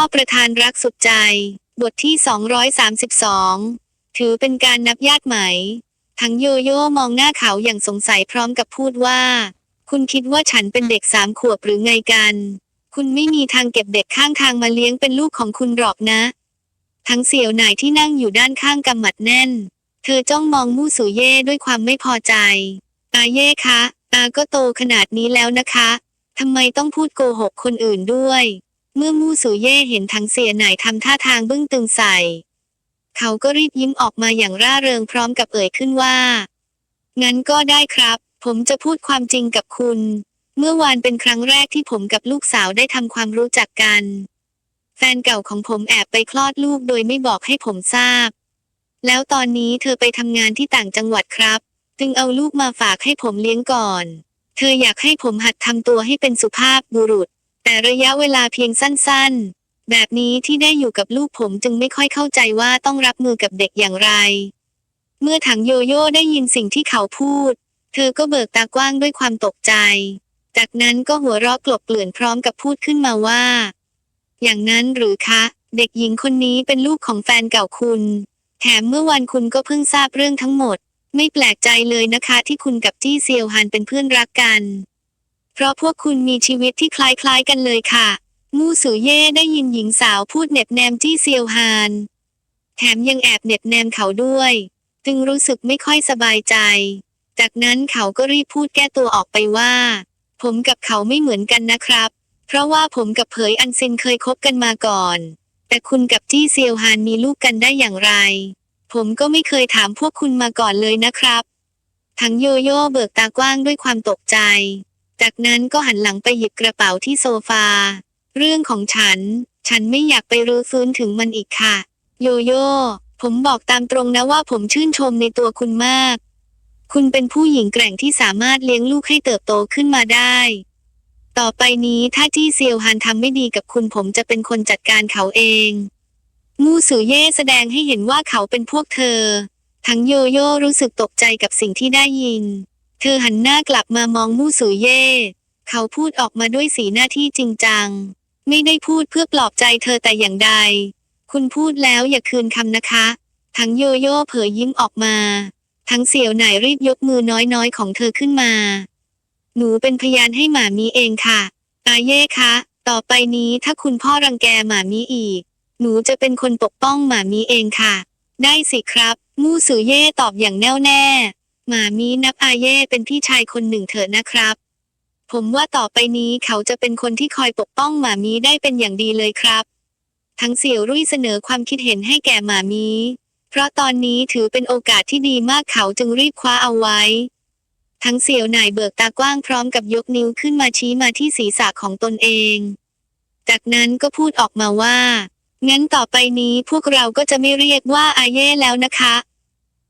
พ่อประธานรักสุดใจ บทที่ 232 ถือเป็นการนับญาติไหม ทั้งโยโย่มองหน้าเขาอย่างสงสัยพร้อมกับพูดว่า คุณคิดว่าฉันเป็นเด็กสามขวบหรือไงกัน คุณไม่มีทางเก็บเด็กข้างทางมาเลี้ยงเป็นลูกของคุณหรอกนะ ทั้งเสี่ยวหน่ายที่นั่งอยู่ด้านข้างกำหมัดแน่น เธอจ้องมองมู่สูเย่ด้วยความไม่พอใจ อาเย่คะอาก็โตขนาดนี้แล้วนะคะทำไมต้องพูดโกหกคนอื่นด้วย เมื่อมู่สูเย่เห็นทั้งเสียหน่ายทำท่าทางบึ้งตึงใส่ เขาก็รีบยิ้มออกมาอย่างร่าเริงพร้อมกับเอ่ยขึ้นว่า งั้นก็ได้ครับ ผมจะพูดความจริงกับคุณ เมื่อวานเป็นครั้งแรกที่ผมกับลูกสาวได้ทำความรู้จักกัน แฟนเก่าของผมแอบไปคลอดลูกโดยไม่บอกให้ผมทราบ แล้วตอนนี้เธอไปทำงานที่ต่างจังหวัดครับ จึงเอาลูกมาฝากให้ผมเลี้ยงก่อน เธออยากให้ผมหัดทำตัวให้เป็นสุภาพบุรุษ แต่ระยะเวลาเพียงสั้นๆ แบบนี้ที่ได้อยู่กับลูกผมจึงไม่ค่อยเข้าใจว่าต้องรับมือกับเด็กอย่างไร เมื่อถังโยโย่ได้ยินสิ่งที่เขาพูด เธอก็เบิกตากว้างด้วยความตกใจ จากนั้นก็หัวเราะกลบเกลื่อนพร้อมกับพูดขึ้นมาว่า อย่างนั้นหรือคะ เด็กหญิงคนนี้เป็นลูกของแฟนเก่าคุณ แถมเมื่อวันคุณก็เพิ่งทราบเรื่องทั้งหมด ไม่แปลกใจเลยนะคะ ที่คุณกับจี้เซียวฮันเป็นเพื่อนรักกัน เพราะพวกคุณมีชีวิตที่คล้ายๆกันเลยค่ะ มู่สือเย่ได้ยินหญิงสาวพูดเน็บแนมจี้เซียวฮาน แถมยังแอบเน็บแนมเขาด้วย จึงรู้สึกไม่ค่อยสบายใจ จากนั้นเขาก็รีบพูดแก้ตัวออกไปว่า ผมกับเขาไม่เหมือนกันนะครับ เพราะว่าผมกับเผยอันซินเคยคบกันมาก่อน แต่คุณกับจี้เซียวฮานมีลูกกันได้อย่างไร ผมก็ไม่เคยถามพวกคุณมาก่อนเลยนะครับ ทั้งโยโย่เบิกตากว้างด้วยความตกใจ จากนั้นก็หันหลังไปหยิบกระเป๋าที่โซฟา เรื่องของฉัน ฉันไม่อยากไปรื้อฟื้นถึงมันอีกค่ะ โยโย่ ผมบอกตามตรงนะว่าผมชื่นชมในตัวคุณมาก คุณเป็นผู้หญิงแกร่งที่สามารถเลี้ยงลูกให้เติบโตขึ้นมาได้ ต่อไปนี้ถ้าจี้เซียวฮันทำไม่ดีกับคุณผมจะเป็นคนจัดการเขาเองมู่สือเย่แสดงให้เห็นว่าเขาเป็นพวกเธอ ทั้งโยโย่รู้สึกตกใจกับสิ่งที่ได้ยิน เธอหันหน้ากลับมามองมู่สือเย่ เขาพูดออกมาด้วยสีหน้าที่จริงจัง ไม่ได้พูดเพื่อปลอบใจเธอแต่อย่างใด คุณพูดแล้วอย่าคืนคำนะคะ ทั้งโยโย่เผยยิ้มออกมา ทั้งเสี่ยวไหนายรีบยกมือน้อยๆของเธอขึ้นมา หนูเป็นพยานให้หมามีเองค่ะ อาเย่คะ ต่อไปนี้ถ้าคุณพ่อรังแกหมามีอีก หนูจะเป็นคนปกป้องหมามีเองค่ะ ได้สิครับ มู่สือเย่ตอบอย่างแน่วแน่ หมามีนับอาเย่เป็นพี่ชายคนหนึ่งเถอะนะครับ ผมว่าต่อไปนี้เขาจะเป็นคนที่คอยปกป้องหมามีได้เป็นอย่างดีเลยครับ ทั้งเสี่ยวรุ่ยเสนอความคิดเห็นให้แก่หมามีเพราะตอนนี้ถือเป็นโอกาสที่ดีมากเขาจึงรีบคว้าเอาไว้ ทั้งเสี่ยวหน่ายเบิกตากว้างพร้อมกับยกนิ้วขึ้นมาชี้มาที่ศีรษะของตนเอง จากนั้นก็พูดออกมาว่างั้นต่อไปนี้พวกเราก็จะไม่เรียกว่าอาเย่แล้วนะคะ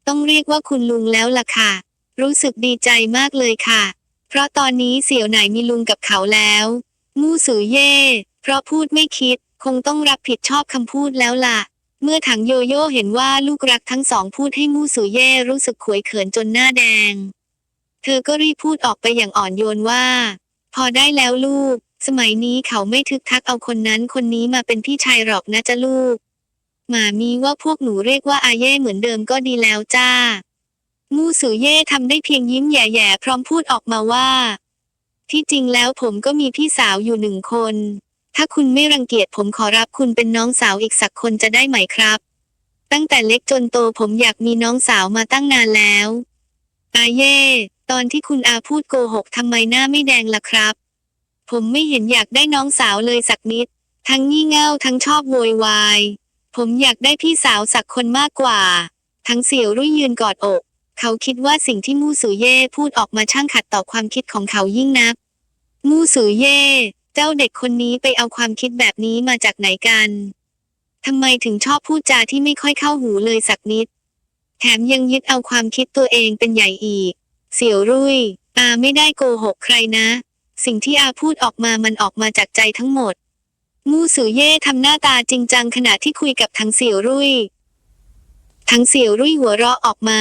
ต้องเรียกว่าคุณลุงแล้วล่ะค่ะ รู้สึกดีใจมากเลยค่ะ เพราะตอนนี้เสี่ยวไหนมีลุงกับเขาแล้วมู่สือเย่เพราะพูดไม่คิด คงต้องรับผิดชอบคำพูดแล้วล่ะ เมื่อถังโยโย่เห็นว่าลูกรักทั้งสองพูดให้มู่สือเย่รู้สึกขวยเขินจนหน้าแดง เธอก็รีบพูดออกไปอย่างอ่อนโยนว่า พอได้แล้วลูก สมัยนี้เขาไม่ทึกทักเอาคนนั้นคนนี้มาเป็นพี่ชายหรอกนะจ๊ะลูก หมามีว่าพวกหนูเรียกว่าอาเย่เหมือนเดิมก็ดีแล้วจ้า มู่สือเย่ทำได้เพียงยิ้มแย่ๆพร้อมพูดออกมาว่า ที่จริงแล้วผมก็มีพี่สาวอยู่หนึ่งคน ถ้าคุณไม่รังเกียจผมขอรับคุณเป็นน้องสาวอีกสักคนจะได้ไหมครับ ตั้งแต่เล็กจนโตผมอยากมีน้องสาวมาตั้งนานแล้ว อาเย่ ตอนที่คุณอาพูดโกหกทำไมหน้าไม่แดงล่ะครับ ผมไม่เห็นอยากได้น้องสาวเลยสักนิด ทั้งงี่เง่าทั้งชอบโวยวาย ผมอยากได้พี่สาวสักคนมากกว่า ทั้งเสี่ยวรุ่ยยืนกอดอก เขาคิดว่าสิ่งที่มู่สือเย่พูดออกมาช่างขัดต่อความคิดของเขายิ่งนัก มู่สือเย่เจ้าเด็กคนนี้ไปเอาความคิดแบบนี้มาจากไหนกันทำไมถึงชอบพูดจาที่ไม่ค่อยเข้าหูเลยสักนิด แถมยังยึดเอาความคิดตัวเองเป็นใหญ่อีก เสี่ยวรุ่ยอาไม่ได้โกหกใครนะ สิ่งที่อาพูดออกมามันออกมาจากใจทั้งหมด มู่สือเย่ทำหน้าตาจริงจังขณะที่คุยกับทั้งเสี่ยวรุ่ย ทั้งเสี่ยวรุ่ยหัวเราะออกมา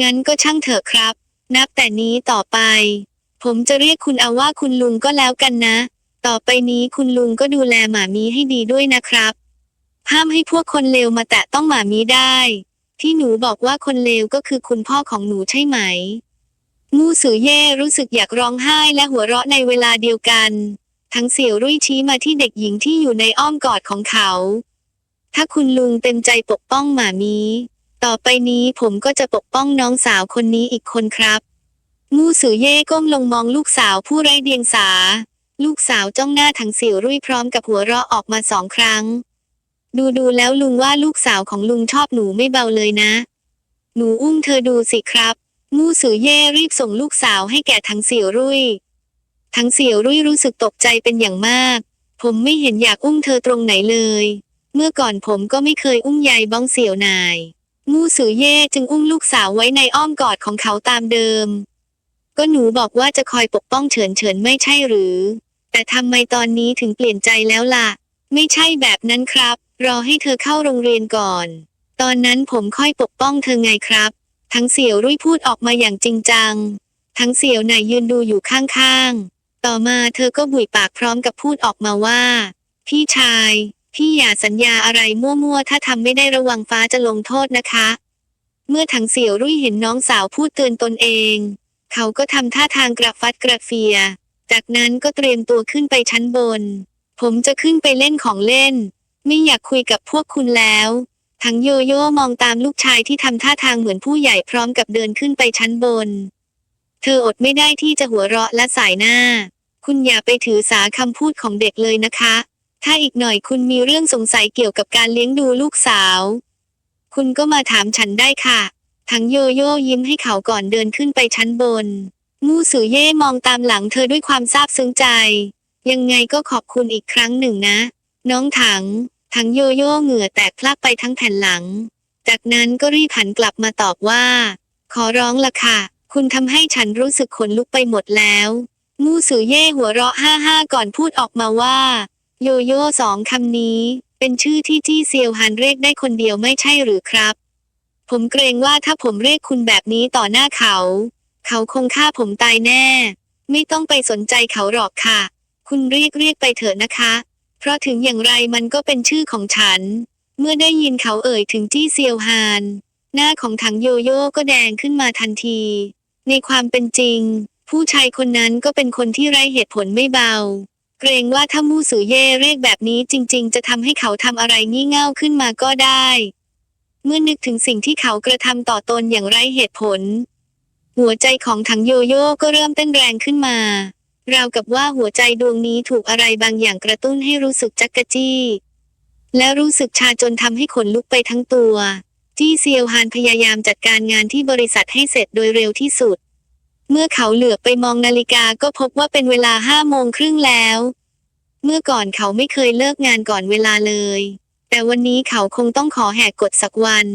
งั้นก็ช่างเถอะครับ นับแต่นี้ต่อไป ผมจะเรียกคุณเอาว่าคุณลุงก็แล้วกันนะ ต่อไปนี้คุณลุงก็ดูแลหมามีให้ดีด้วยนะครับ ห้ามให้พวกคนเลวมาแตะต้องหมามีได้ ที่หนูบอกว่าคนเลวก็คือคุณพ่อของหนูใช่ไหม มูสือเย่รู้สึกอยากร้องไห้และหัวเราะในเวลาเดียวกัน ทั้งเสี่ยวรุ่ยชี้มาที่เด็กหญิงที่อยู่ในอ้อมกอดของเขา ถ้าคุณลุงเต็มใจปกป้องหมามี ต่อไปนี้ผมก็จะปกป้องน้องสาวคนนี้อีกคนครับ มูสือเย่ก้มลงมองลูกสาวผู้ไร้เดียงสา ลูกสาวจ้องหน้าถังเสี่ยวรุ่ยพร้อมกับหัวเราะออกมาสองครั้ง ดูดูแล้วลุงว่าลูกสาวของลุงชอบหนูไม่เบาเลยนะ หนูอุ้มเธอดูสิครับ มู่สือเย่รีบส่งลูกสาวให้แก่ทั้งเสี่ยวรุ่ย ทั้งเสี่ยวรุ่ยรู้สึกตกใจเป็นอย่างมาก ผมไม่เห็นอยากอุ้มเธอตรงไหนเลย เมื่อก่อนผมก็ไม่เคยอุ้มยายบ้องเสี่ยวนายมูสือเย่จึงอุ้มลูกสาวไว้ในอ้อมกอดของเขาตามเดิม ก็หนูบอกว่าจะคอยปกป้องเฉินเฉินไม่ใช่หรือ แต่ทำไมตอนนี้ถึงเปลี่ยนใจแล้วล่ะ ไม่ใช่แบบนั้นครับ รอให้เธอเข้าโรงเรียนก่อน ตอนนั้นผมค่อยปกป้องเธอไงครับ ทั้งเสี่ยวรุ่ยพูดออกมาอย่างจริงจัง ทั้งเสี่ยวหน่ายยืนดูอยู่ข้างๆ ต่อมาเธอก็บุยปากพร้อมกับพูดออกมาว่า พี่ชาย พี่อย่าสัญญาอะไรมั่วๆ ถ้าทำไม่ได้ระวังฟ้าจะลงโทษนะคะ เมื่อทั้งเสี่ยวรุ่ยเห็นน้องสาวพูดเตือนตนเอง เขาก็ทำท่าทางกระฟัดกระเฟีย จากนั้นก็เตรียมตัวขึ้นไปชั้นบน ผมจะขึ้นไปเล่นของเล่น ไม่อยากคุยกับพวกคุณแล้วทั้งโยโย่มองตามลูกชายที่ทำท่าทางเหมือนผู้ใหญ่พร้อมกับเดินขึ้นไปชั้นบน เธออดไม่ได้ที่จะหัวเราะและสายหน้า คุณอย่าไปถือสาคำพูดของเด็กเลยนะคะ ถ้าอีกหน่อยคุณมีเรื่องสงสัยเกี่ยวกับการเลี้ยงดูลูกสาว คุณก็มาถามฉันได้ค่ะ ทั้งโยโย่ยิ้มให้เขาก่อนเดินขึ้นไปชั้นบน มู่สือเย่มองตามหลังเธอด้วยความซาบซึ้งใจ ยังไงก็ขอบคุณอีกครั้งหนึ่งนะ น้องถัง ทั้งโยโย่เหงื่อแตกพลักไปทั้งแผ่นหลัง จากนั้นก็รีบหันกลับมาตอบว่า ขอร้องละค่ะ คุณทำให้ฉันรู้สึกขนลุกไปหมดแล้ว มู่สือเย่หัวเราะห้าห้าก่อนพูดออกมาว่า โยโย่สองคำนี้ เป็นชื่อที่จี้เซียวฮันเรียกได้คนเดียวไม่ใช่หรือครับ ผมเกรงว่าถ้าผมเรียกคุณแบบนี้ต่อหน้าเขา เขาคงฆ่าผมตายแน่ ไม่ต้องไปสนใจเขาหรอกค่ะ คุณเรียกเรียกไปเถอะนะคะ เพราะถึงอย่างไรมันก็เป็นชื่อของฉัน เมื่อได้ยินเขาเอ่ยถึงจี้เซียวฮานหน้าของถังโยโย่ก็แดงขึ้นมาทันที ในความเป็นจริง ผู้ชายคนนั้นก็เป็นคนที่ไร้เหตุผลไม่เบา เกรงว่าถ้ามู่สือเย่เรียกแบบนี้จริง ๆ จะทำให้เขาทำอะไรงี่เง่าขึ้นมาก็ได้ เมื่อนึกถึงสิ่งที่เขากระทำต่อตนอย่างไร้เหตุผล หัวใจของถังโยโย่ก็เริ่มเต้นแรงขึ้นมาราวกับว่าหัวใจดวงนี้ถูกอะไรบางอย่างกระตุ้นให้รู้สึกจักกะจี้ และรู้สึกชาจนทำให้ขนลุกไปทั้งตัว จี้เซียวฮานพยายามจัดการงานที่บริษัทให้เสร็จโดยเร็วที่สุด เมื่อเขาเหลือบไปมองนาฬิกาก็พบว่าเป็นเวลาห้าโมงครึ่งแล้ว เมื่อก่อนเขาไม่เคยเลิกงานก่อนเวลาเลย แต่วันนี้เขาคงต้องขอแหกกฎสักวัน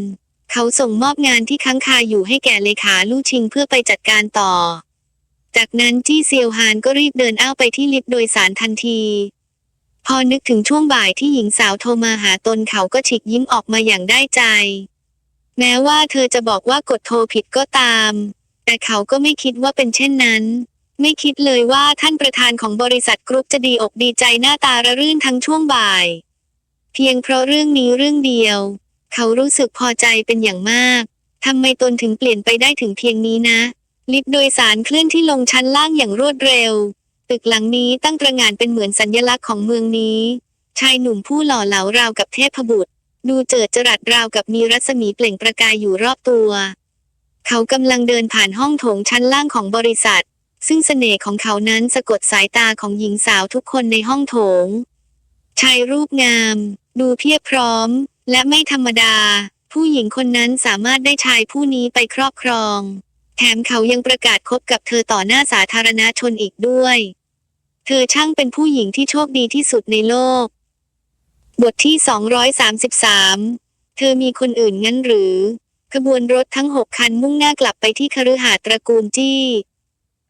เขาส่งมอบงานที่ค้างคาอยู่ให้แก่เลขาลู่ชิงเพื่อไปจัดการต่อ จากนั้นจี้เซียวฮานก็รีบเดินอ้าวไปที่ลิฟต์โดยสารทันที พอนึกถึงช่วงบ่ายที่หญิงสาวโทรมาหาตนเขาก็ฉิกยิ้มออกมาอย่างได้ใจ แม้ว่าเธอจะบอกว่ากดโทรผิดก็ตาม แต่เขาก็ไม่คิดว่าเป็นเช่นนั้น ไม่คิดเลยว่าท่านประธานของบริษัทกรุ๊ปจะดีอกดีใจหน้าตาระรื่นทั้งช่วงบ่าย เพียงเพราะเรื่องนี้เรื่องเดียว เขารู้สึกพอใจเป็นอย่างมากทำไมตนถึงเปลี่ยนไปได้ถึงเพียงนี้นะ ลิฟต์โดยสารเคลื่อนที่ลงชั้นล่างอย่างรวดเร็ว ตึกหลังนี้ตั้งตระงานเป็นเหมือนสัญลักษณ์ของเมืองนี้ ชายหนุ่มผู้หล่อเหลาราวกับเทพบุตร ดูเจิดจรัสราวกับมีรัศมีเปล่งประกายอยู่รอบตัว เขากำลังเดินผ่านห้องโถงชั้นล่างของบริษัท ซึ่งเสน่ห์ของเขานั้นสะกดสายตาของหญิงสาวทุกคนในห้องโถง ชายรูปงาม ดูเพียบพร้อม และไม่ธรรมดา ผู้หญิงคนนั้นสามารถได้ชายผู้นี้ไปครอบครอง แถมเขายังประกาศคบกับเธอต่อหน้าสาธารณชนอีกด้วย เธอช่างเป็นผู้หญิงที่โชคดีที่สุดในโลก บทที่ 233 เธอมีคนอื่นงั้นหรือ ขบวนรถทั้งหกคันมุ่งหน้ากลับไปที่คฤหาสน์ตระกูลจี้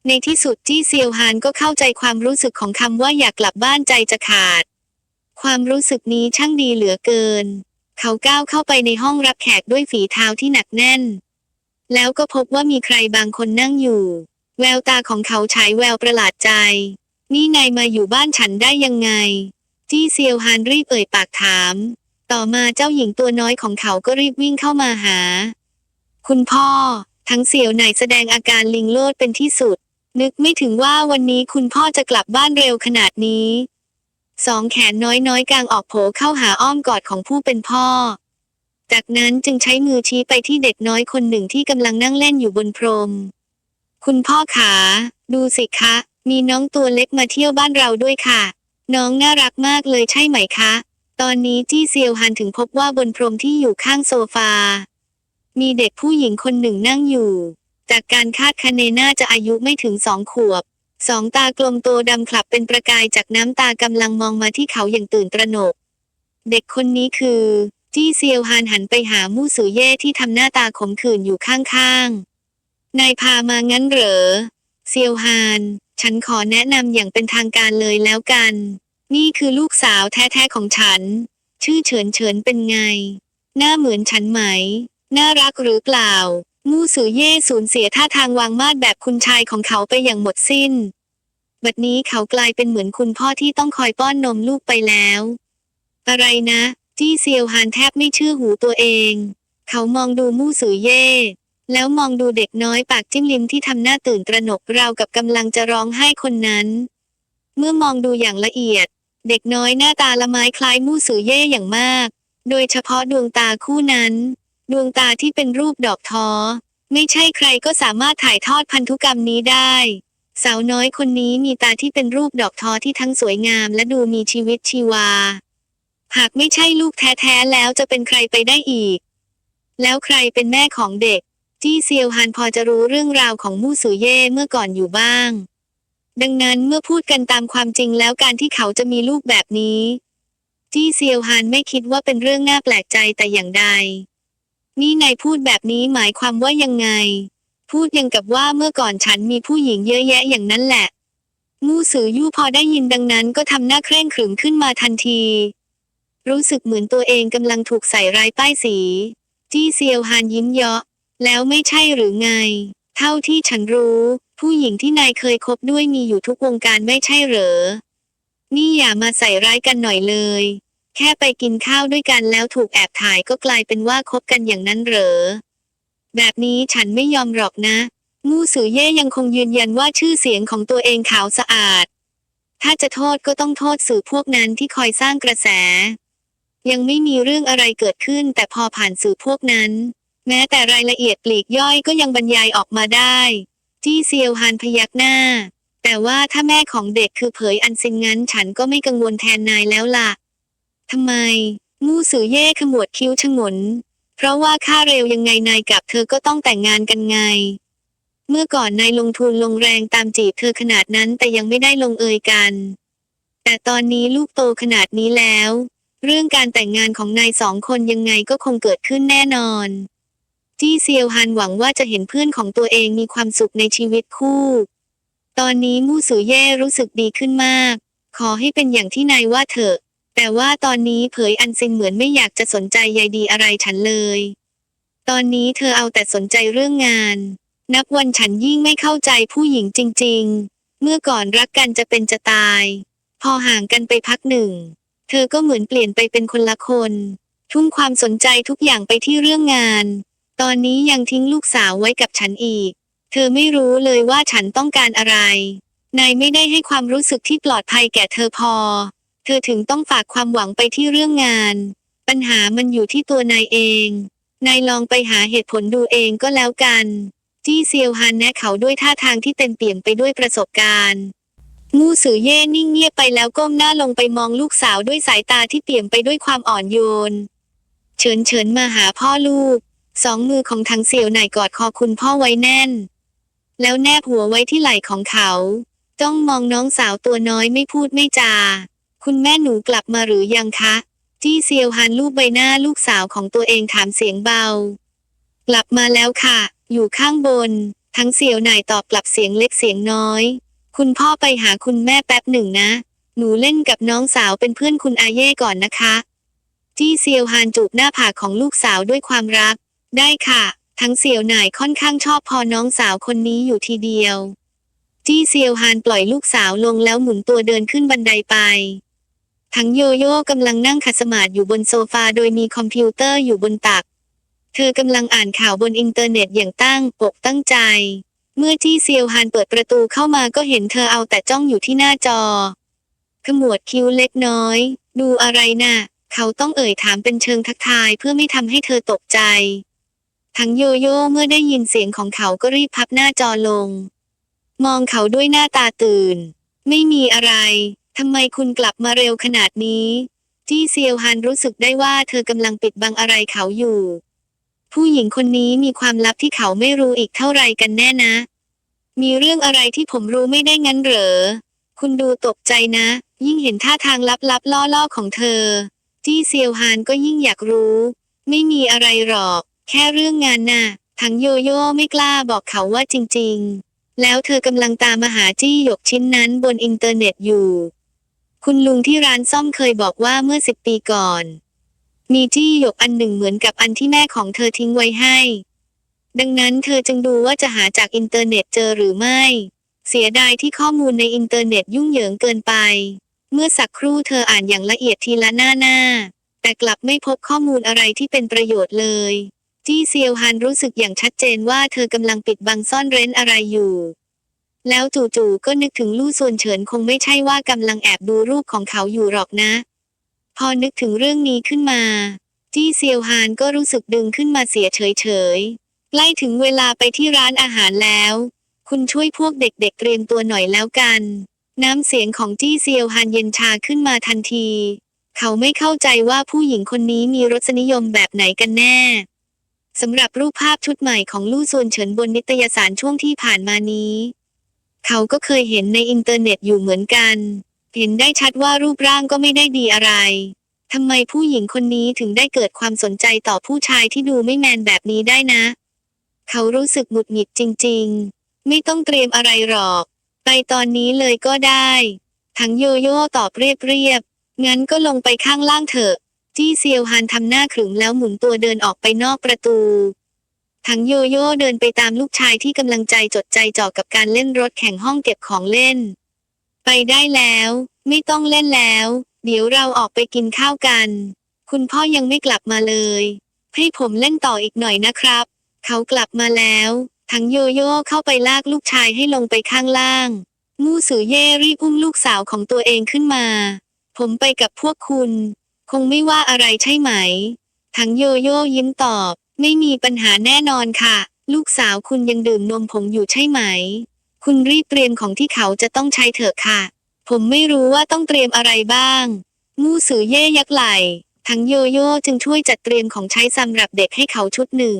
ในที่สุดจี้เซียวฮานก็เข้าใจความรู้สึกของคำว่าอยากกลับบ้านใจจะขาด ความรู้สึกนี้ช่างดีเหลือเกิน เขาก้าวเข้าไปในห้องรับแขกด้วยฝีเท้าที่หนักแน่น แล้วก็พบว่ามีใครบางคนนั่งอยู่ แววตาของเขาฉายแววประหลาดใจ นี่นายมาอยู่บ้านฉันได้ยังไง จี้เซียวฮานรีบเอ่ยปากถาม ต่อมาเจ้าหญิงตัวน้อยของเขาก็รีบวิ่งเข้ามาหา คุณพ่อ ทั้งเสี่ยวไหนแสดงอาการลิงโลดเป็นที่สุด นึกไม่ถึงว่าวันนี้คุณพ่อจะกลับบ้านเร็วขนาดนี้ สองแขนน้อยๆกลางออกโผเข้าหาอ้อมกอดของผู้เป็นพ่อ จากนั้นจึงใช้มือชี้ไปที่เด็กน้อยคนหนึ่งที่กำลังนั่งเล่นอยู่บนพรม คุณพ่อขา ดูสิคะ มีน้องตัวเล็กมาเที่ยวบ้านเราด้วยค่ะ น้องน่ารักมากเลยใช่ไหมคะ ตอนนี้จี้เซียวฮันถึงพบว่าบนพรมที่อยู่ข้างโซฟา มีเด็กผู้หญิงคนหนึ่งนั่งอยู่ จากการคาดคะเนน่าจะอายุไม่ถึงสองขวบ สองตากลมโตดำคลับเป็นประกายจากน้ำตากำลังมองมาที่เขาอย่างตื่นตระหนก เด็กคนนี้คือ จี้เซียวฮานหันไปหามู่สือเย่ที่ทำหน้าตาขมขื่นอยู่ข้างๆ นายพามางั้นเหรอ เซียวฮาน ฉันขอแนะนำอย่างเป็นทางการเลยแล้วกัน นี่คือลูกสาวแท้ๆของฉัน ชื่อเฉินเฉินเป็นไง หน้าเหมือนฉันไหม น่ารักหรือเปล่า มู่สือเย่สูญเสียท่าทางวางมาดแบบคุณชายของเขาไปอย่างหมดสิ้น บัดนี้เขากลายเป็นเหมือนคุณพ่อที่ต้องคอยป้อนนมลูกไปแล้ว อะไรนะ จี้เซียวฮานแทบไม่เชื่อหูตัวเอง เขามองดูมู่สือเย่แล้วมองดูเด็กน้อยปากจิ้มลิมที่ทำหน้าตื่นตระหนกราวกับกำลังจะร้องไห้คนนั้น เมื่อมองดูอย่างละเอียด เด็กน้อยหน้าตาละไม้คล้ายมู่สือเย่อย่างมาก โดยเฉพาะดวงตาคู่นั้น ดวงตาที่เป็นรูปดอกท้อ ไม่ใช่ใครก็สามารถถ่ายทอดพันธุกรรมนี้ได้ สาวน้อยคนนี้มีตาที่เป็นรูปดอกท้อที่ทั้งสวยงามและดูมีชีวิตชีวา หากไม่ใช่ลูกแท้ๆแล้วจะเป็นใครไปได้อีก แล้วใครเป็นแม่ของเด็ก จี้เซียวฮันพอจะรู้เรื่องราวของมู่สือเย่เมื่อก่อนอยู่บ้าง ดังนั้นเมื่อพูดกันตามความจริงแล้วการที่เขาจะมีลูกแบบนี้ จี้เซียวฮันไม่คิดว่าเป็นเรื่องน่าแปลกใจแต่อย่างใด นี่นายพูดแบบนี้หมายความว่ายังไง พูดยังกับว่าเมื่อก่อนฉันมีผู้หญิงเยอะแยะอย่างนั้นแหละมู่สือยู่พอได้ยินดังนั้นก็ทำหน้าเคร่งขรึมขึ้นมาทันที รู้สึกเหมือนตัวเองกำลังถูกใส่ร้ายป้ายสี จี้เซียวฮานยิ้มเยาะแล้วไม่ใช่หรือไง เท่าที่ฉันรู้ ผู้หญิงที่นายเคยคบด้วยมีอยู่ทุกวงการไม่ใช่เหรอ นี่อย่ามาใส่ร้ายกันหน่อยเลย แค่ไปกินข้าวด้วยกันแล้วถูกแอบถ่ายก็กลายเป็นว่าคบกันอย่างนั้นเหรอ แบบนี้ฉันไม่ยอมหรอกนะ มู่สือเย่ยังคงยืนยันว่าชื่อเสียงของตัวเองขาวสะอาด ถ้าจะโทษก็ต้องโทษสื่อพวกนั้นที่คอยสร้างกระแส ยังไม่มีเรื่องอะไรเกิดขึ้น แต่พอผ่านสื่อพวกนั้น แม้แต่รายละเอียดปลีกย่อยก็ยังบรรยายออกมาได้ จี้เซียวฮานพยักหน้า แต่ว่าถ้าแม่ของเด็กคือเผยอันซินงั้นฉันก็ไม่กังวลแทนนายแล้วล่ะทำไม มู่สือเย่ขมวดคิ้วชงน เพราะว่าค่าเร็วยังไงนายกับเธอก็ต้องแต่งงานกันไง เมื่อก่อนนายลงทุนลงแรงตามจีบเธอขนาดนั้นแต่ยังไม่ได้ลงเอยกัน แต่ตอนนี้ลูกโตขนาดนี้แล้ว เรื่องการแต่งงานของนายสองคนยังไงก็คงเกิดขึ้นแน่นอน จี้เซียวฮันหวังว่าจะเห็นเพื่อนของตัวเองมีความสุขในชีวิตคู่ ตอนนี้มู่สือเย่รู้สึกดีขึ้นมาก ขอให้เป็นอย่างที่นายว่าเถอะ แต่ว่าตอนนี้เผยอันซินเหมือนไม่อยากจะสนใจใยดีอะไรฉันเลย ตอนนี้เธอเอาแต่สนใจเรื่องงาน นับวันฉันยิ่งไม่เข้าใจผู้หญิงจริง ๆ เมื่อก่อนรักกันจะเป็นจะตาย พอห่างกันไปพักหนึ่ง เธอก็เหมือนเปลี่ยนไปเป็นคนละคน ทุ่มความสนใจทุกอย่างไปที่เรื่องงาน ตอนนี้ยังทิ้งลูกสาวไว้กับฉันอีก เธอไม่รู้เลยว่าฉันต้องการอะไร นายไม่ได้ให้ความรู้สึกที่ปลอดภัยแก่เธอพอ เธอถึงต้องฝากความหวังไปที่เรื่องงาน ปัญหามันอยู่ที่ตัวนายเอง นายลองไปหาเหตุผลดูเองก็แล้วกัน จี้เซียวฮันแนะเขาด้วยท่าทางที่เต็มเปี่ยมไปด้วยประสบการณ์มู่สือเย่นิ่งเงียบไปแล้วก้มหน้าลงไปมองลูกสาวด้วยสายตาที่เปี่ยมไปด้วยความอ่อนโยน เฉินเฉินมาหาพ่อลูก สองมือของทางเสี่ยวไหนกอดคอคุณพ่อไว้แน่น แล้วแนบหัวไว้ที่ไหล่ของเขาจ้องมองน้องสาวตัวน้อยไม่พูดไม่จา คุณแม่หนูกลับมาหรือยังคะ จี้เซียวฮันลูบใบหน้าลูกสาวของตัวเองถามเสียงเบา กลับมาแล้วค่ะ อยู่ข้างบน ทั้งเสี่ยวหน่ายตอบกลับเสียงเล็กเสียงน้อย คุณพ่อไปหาคุณแม่แป๊บหนึ่งนะ หนูเล่นกับน้องสาวเป็นเพื่อนคุณอาเย่ก่อนนะคะ จี้เซียวฮานจูบหน้าผากของลูกสาวด้วยความรัก ได้ค่ะ ทั้งเสี่ยวหน่ายค่อนข้างชอบพอน้องสาวคนนี้อยู่ทีเดียว จี้เซียวฮานปล่อยลูกสาวลงแล้วหมุนตัวเดินขึ้นบันไดไป ทั้งโยโย่กำลังนั่งขัดสมาธิอยู่บนโซฟาโดยมีคอมพิวเตอร์อยู่บนตัก เธอกำลังอ่านข่าวบนอินเทอร์เน็ตอย่างตั้งอกตั้งใจ เมื่อจี้เซียวฮานเปิดประตูเข้ามาก็เห็นเธอเอาแต่จ้องอยู่ที่หน้าจอขมวดคิ้วเล็กน้อย ดูอะไรน่ะ เขาต้องเอ่ยถามเป็นเชิงทักทายเพื่อไม่ทำให้เธอตกใจ ทั้งโยโย่เมื่อได้ยินเสียงของเขาก็รีบพับหน้าจอลง มองเขาด้วยหน้าตาตื่น ไม่มีอะไร ทำไมคุณกลับมาเร็วขนาดนี้ จี้เซียวฮันรู้สึกได้ว่าเธอกำลังปิดบังอะไรเขาอยู่ ผู้หญิงคนนี้มีความลับที่เขาไม่รู้อีกเท่าไรกันแน่นะ มีเรื่องอะไรที่ผมรู้ไม่ได้งั้นเหรอ คุณดูตกใจนะ ยิ่งเห็นท่าทางลับๆล่อๆของเธอ จี้เซียวฮานก็ยิ่งอยากรู้ ไม่มีอะไรหรอก แค่เรื่องงานน่ะ ทั้งโยโย่ไม่กล้าบอกเขาว่าจริง ๆ แล้วเธอกำลังตามมาหาจี้หยกชิ้นนั้นบนอินเทอร์เน็ตอยู่ คุณลุงที่ร้านซ่อมเคยบอกว่าเมื่อสิบปีก่อน มีจี้หยกอันหนึ่งเหมือนกับอันที่แม่ของเธอทิ้งไว้ให้ ดังนั้นเธอจึงดูว่าจะหาจากอินเทอร์เน็ตเจอหรือไม่ เสียดายที่ข้อมูลในอินเทอร์เน็ตยุ่งเหยิงเกินไป เมื่อสักครู่เธออ่านอย่างละเอียดทีละหน้าหน้าแต่กลับไม่พบข้อมูลอะไรที่เป็นประโยชน์เลย จี้เซียวฮันรู้สึกอย่างชัดเจนว่าเธอกำลังปิดบังซ่อนเร้นอะไรอยู่ แล้วจู่ๆก็นึกถึงลู่ส่วนเฉินคงไม่ใช่ว่ากำลังแอบดูรูปของเขาอยู่หรอกนะ พอนึกถึงเรื่องนี้ขึ้นมา จี้เซียวฮานก็รู้สึกดึงขึ้นมาเสียเฉยๆใกล้ถึงเวลาไปที่ร้านอาหารแล้ว คุณช่วยพวกเด็กๆเเตรียมตัวหน่อยแล้วกัน น้ำเสียงของจี้เซียวฮานเย็นชาขึ้นมาทันที เขาไม่เข้าใจว่าผู้หญิงคนนี้มีรสนิยมแบบไหนกันแน่ สำหรับรูปภาพชุดใหม่ของลู่ซวนเฉินบนนิตยสารช่วงที่ผ่านมานี้ เขาก็เคยเห็นในอินเทอร์เน็ตอยู่เหมือนกัน เห็นได้ชัดว่ารูปร่างก็ไม่ได้ดีอะไรทำไมผู้หญิงคนนี้ถึงได้เกิดความสนใจต่อผู้ชายที่ดูไม่แมนแบบนี้ได้นะ เขารู้สึกหงุดหงิดจริง ๆ ไม่ต้องเตรียมอะไรหรอก ไปตอนนี้เลยก็ได้ ทั้งโยโย่ตอบเรียบๆงั้นก็ลงไปข้างล่างเถอะ จี้เซียวฮานทำหน้าขรึมแล้วหมุนตัวเดินออกไปนอกประตูทั้งโยโย่เดินไปตามลูกชายที่กำลังใจจดใจจ่อกับการเล่นรถแข่งห้องเก็บของเล่น ไปได้แล้ว ไม่ต้องเล่นแล้ว เดี๋ยวเราออกไปกินข้าวกัน คุณพ่อยังไม่กลับมาเลย ให้ผมเล่นต่ออีกหน่อยนะครับ เขากลับมาแล้ว ทั้งโยโย่เข้าไปลากลูกชายให้ลงไปข้างล่าง มู่สือเย่รีบอุ้มลูกสาวของตัวเองขึ้นมา ผมไปกับพวกคุณ คงไม่ว่าอะไรใช่ไหม ทั้งโยโย่ยิ้มตอบ ไม่มีปัญหาแน่นอนค่ะ ลูกสาวคุณยังดื่มนมผงอยู่ใช่ไหม คุณรีบเตรียมของที่เขาจะต้องใช้เถอะค่ะ ผมไม่รู้ว่าต้องเตรียมอะไรบ้าง มู่สือเย่ยักไหลทั้งโยโย่จึงช่วยจัดเตรียมของใช้สำหรับเด็กให้เขาชุดหนึ่ง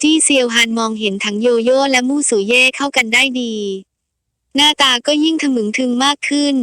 จี้เซียวฮานมองเห็นทั้งโยโย่และมู่สือเย่เข้ากันได้ดี หน้าตาก็ยิ่งทะมึงทึงมากขึ้น